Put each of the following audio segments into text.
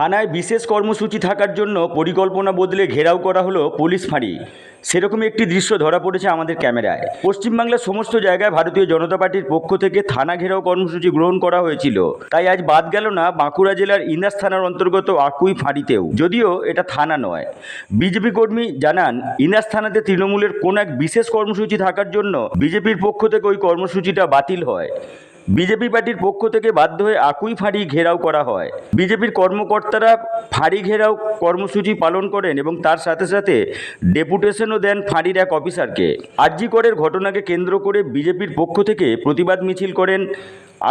থানায় বিশেষ কর্মসূচি থাকার জন্য পরিকল্পনা বদলে ঘেরাও করা হলো পুলিশ ফাঁড়ি। সেরকমই একটি দৃশ্য ধরা পড়েছে আমাদের ক্যামেরায়। পশ্চিমবাংলার সমস্ত জায়গায় ভারতীয় জনতা পার্টির পক্ষ থেকে থানা ঘেরাও কর্মসূচি গ্রহণ করা হয়েছিল। তাই আজ বাদ গেল না বাঁকুড়া জেলার ইন্দাস থানার অন্তর্গত আকুই ফাঁড়িতেও। যদিও এটা থানা নয়। বিজেপি কর্মী জানান, ইন্দাস থানাতে তৃণমূলের কোন এক বিশেষ কর্মসূচি থাকার জন্য বিজেপির পক্ষ থেকে ওই কর্মসূচিটা বাতিল হয়। বিজেপি পার্টির পক্ষ থেকে বাধ্য হয়ে আকুই ফাঁড়ি ঘেরাও করা হয়। বিজেপির কর্মকর্তারা ফাঁড়ি ঘেরাও কর্মসূচি পালন করেন এবং তার সাথে সাথে ডেপুটেশনও দেন ফাঁড়ির এক অফিসারকে। আর্জিকরের ঘটনাকে কেন্দ্র করে বিজেপির পক্ষ থেকে প্রতিবাদ মিছিল করেন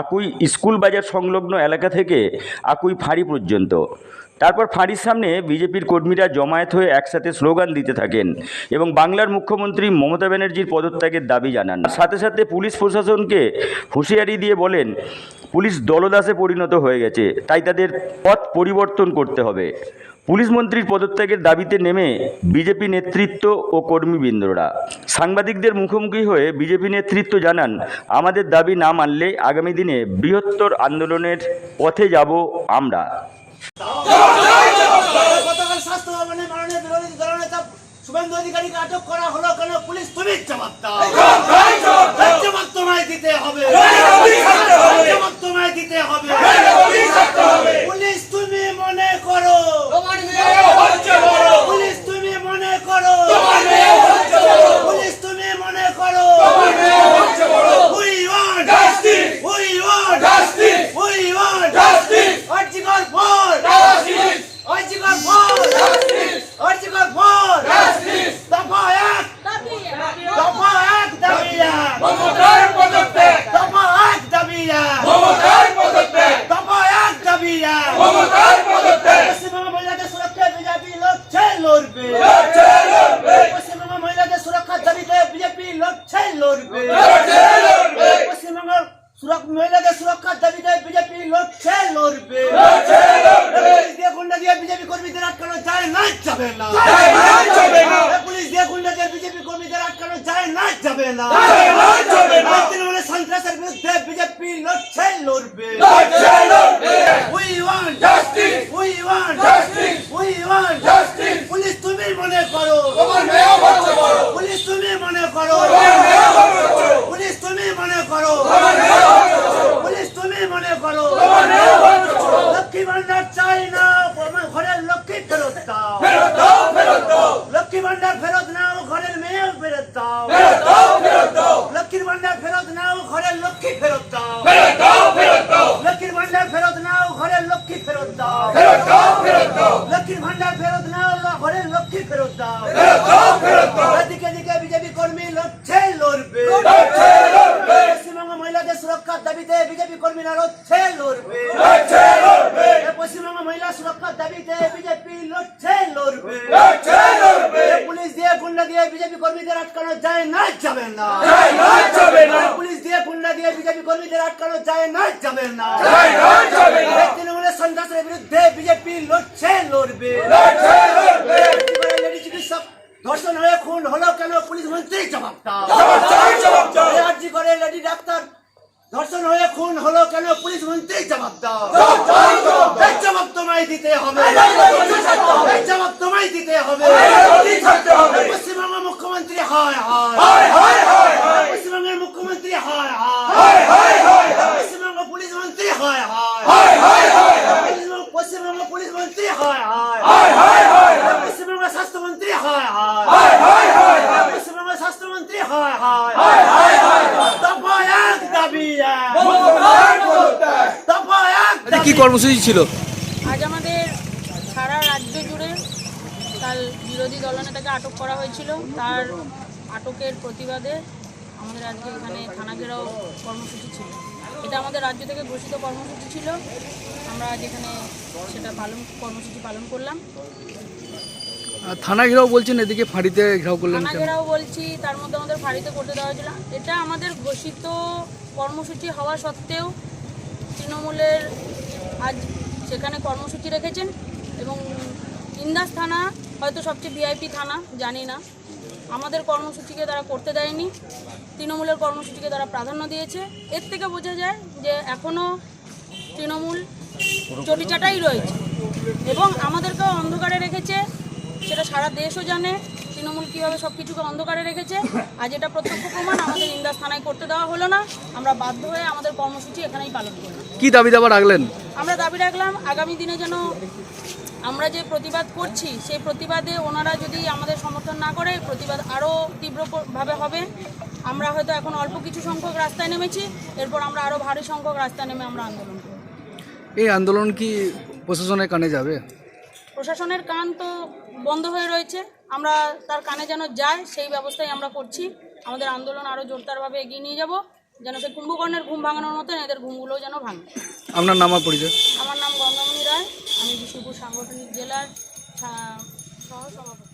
আকুই স্কুল বাজার সংলগ্ন এলাকা থেকে আকুই ফাঁড়ি পর্যন্ত। তারপর ফাঁড়ির সামনে বিজেপির কর্মীরা জমায়েত হয়ে একসাথে স্লোগান দিতে থাকেন এবং বাংলার মুখ্যমন্ত্রী মমতা ব্যানার্জির পদত্যাগের দাবি জানান। সাথে সাথে পুলিশ প্রশাসনকে হুঁশিয়ারি দিয়ে বলেন, পুলিশ দলদাসে পরিণত হয়ে গেছে, তাই তাদের পথ পরিবর্তন করতে হবে। পুলিশ মন্ত্রীর পদত্যাগের দাবিতে নেমে বিজেপি নেতৃত্ব ও কর্মীবৃন্দরা। সাংবাদিকদের মুখোমুখি হয়ে বিজেপি নেতৃত্ব জানান, আমাদের দাবি না মানলে আগামী দিনে বৃহত্তর আন্দোলনের পথে যাব আমরা। শুভেন্দু অধিকারীকে আটক করা হলো কেন পুলিশ তুমি জবাব দাও জবাব তোমায় দিতে হবে জবাব তোমায় দিতে হবে পুলিশ তুমি মনে করো পুলিশ তুমি মনে করো পুলিশ তুমি মনে করো We want justice. We want justice. We want justice. Article 4. Justice. Article 4. Article 4. Justice. দফা এক দফা এক দাবি এক দফা এক দাবি এক দফা এক দাবি এক পশ্চিমবঙ্গ মহিলাদের সুরক্ষা বিজেপি লড়ছে লড়বে পশ্চিমবঙ্গ মহিলাদের সুরক্ষার দাবিতে বিজেপি লড়ছে লড়বে পশ্চিমবঙ্গ মহিলাদের সুরক্ষার দাবিতে বিজেপি লড়ছে লড়বে। পুলিশ দিয়ে গুন্ডা দিয়ে বিজেপি কর্মীদের আটকানো যায় না যাবে না। পুলিশ দিয়ে গুন্ডা দিয়ে বিজেপি কর্মীদের আটকানো যায় না যাবে না। তৃণমূলের সন্ত্রাসের বিরুদ্ধে বিজেপি লড়ছে লড়বে। We want justice. We want justice. We want justice. Police তুমি মনে করো পুলিশ তুমি মনে করো পুলিশ তুমি মনে করো পুলিশ তুমি মনে করো লক্ষ্মী ভান্ডার চাই না আমার ঘরের লক্ষ্মী ফেরত দাও লক্ষ্মী ভান্ডার ফেরত নাও ঘরের মেয়ে ফেরত দাও লক্ষ্মীর ভান্ডার ফেরত নাও ঘরের লক্ষ্মী ফেরত দাও লক্ষ্মীর ভান্ডার ফেরত নাও ঘরের লক্ষ্মী ফেরত দাও লক্ষ্মীর ভান্ডার ফেরত নাও ঘরের লক্ষ্মী ফেরত দাও এদিকে দিকে বিজেপি কর্মী লড়ছে লড়বে পশ্চিমবঙ্গ মহিলাদের সুরক্ষার দাবিতে বিজেপি কর্মীরা লড়ছে পুলিশ দিয়ে গুন্ডা দিয়ে বিজেপি কর্মীদের আটকানো যায় না যাবে না। পুলিশ দিয়ে গুন্ডা দিয়ে বিজেপি কর্মীদের আটকানো যায় না যাবে না। তৃণমূলের সন্ত্রাসের বিরুদ্ধে বিজেপি লড়ছে লড়বে। চিকিৎসক ধর্ষণ হয়ে খুন হলো কেন? পুলিশ মন্ত্রী জবাব দাও আর্জি করে লেডি ডাক্তার ধর্ষণ হয়ে খুন হলো কেন? পুলিশ মন্ত্রী জবাব দাও জবাব তোমায় দিতে হবে। জবাব তোমায় দিতে হবে পশ্চিমবঙ্গ মুখ্যমন্ত্রী হয় হয় পশ্চিমবঙ্গের মুখ্যমন্ত্রী হয় হয় পশ্চিমবঙ্গ পুলিশ মন্ত্রী হয় হয় পশ্চিমবঙ্গ- পুলিশ মন্ত্রী হয় হয় পশ্চিমবঙ্গ স্বাস্থ্যমন্ত্রী হয় হয় পশ্চিমবঙ্গ স্বাস্থ্যমন্ত্রী হয় হয় দফা দাবি আচ্ছা কি কর্মসূচি ছিল আজ আমাদের সারা রাজ্য জুড়ে কাল বিরোধী দলনেতাকে আটক করা হয়েছিল। তার আটকের প্রতিবাদে আমাদের আজকে এখানে থানা ঘেরাও কর্মসূচি ছিল। এটা আমাদের রাজ্য থেকে ঘোষিত কর্মসূচি ছিল। আমরা আজ এখানে সেটা পালন কর্মসূচি পালন করলাম। থানা ঘেরাও বলছেন এদিকে ফাঁড়িতে ঘেরাও করলেন থানা ঘেরাও বলছি তার মধ্যে আমাদের ফাঁড়িতে করতে দেওয়া হয়েছিল। এটা আমাদের ঘোষিত কর্মসূচি হওয়া সত্ত্বেও তৃণমূলের আজ সেখানে কর্মসূচি রেখেছেন এবং ইন্দাস থানা হয়তো সবচেয়ে ভিআইপি থানা জানি না। আমাদের কর্মসূচিকে তারা করতে দেয়নি। তৃণমূলের কর্মসূচিকে তারা প্রাধান্য দিয়েছে। এর থেকে বোঝা যায় যে এখনও তৃণমূল চটিচাটাই রয়েছে। এবং আমাদেরকেও অন্ধকারে রেখেছে। সেটা সারা দেশও জানে তৃণমূল কীভাবে সব কিছুকে অন্ধকারে রেখেছে। আর যেটা প্রত্যক্ষ প্রমাণ আমাদের ইন্দাস থানায় করতে দেওয়া হলো না। আমরা বাধ্য হয়ে আমাদের কর্মসূচি এখানেই পালন করলাম। কি দাবি দাবা রাখলেন? আমরা দাবি রাখলাম আগামী দিনে যেন আমরা যে প্রতিবাদ করছি সেই প্রতিবাদে ওনারা যদি আমাদের সমর্থন না করে প্রতিবাদ আরও তীব্রভাবে হবে। আমরা হয়তো এখন অল্প কিছু সংখ্যক রাস্তায় নেমেছি এরপর আমরা আরও ভারী সংখ্যক রাস্তায় নেমে আমরা আন্দোলন করব। এই আন্দোলন কি প্রশাসনের কানে যাবে? প্রশাসনের কান তো বন্ধ হয়ে রয়েছে। আমরা তার কানে যেন যায় সেই ব্যবস্থাই আমরা করছি। আমাদের আন্দোলন আরও জোরদারভাবে এগিয়ে নিয়ে যাব যেন সেই কুম্ভকর্ণের ঘুম ভাঙানোর মতন এদের ঘুমগুলোও যেন ভাঙে। আপনার নাম পরিচয়? আমার নাম গঙ্গামণি রায়। আমি বিষ্ণুপুর সাংগঠনিক জেলার সহ সভাপতি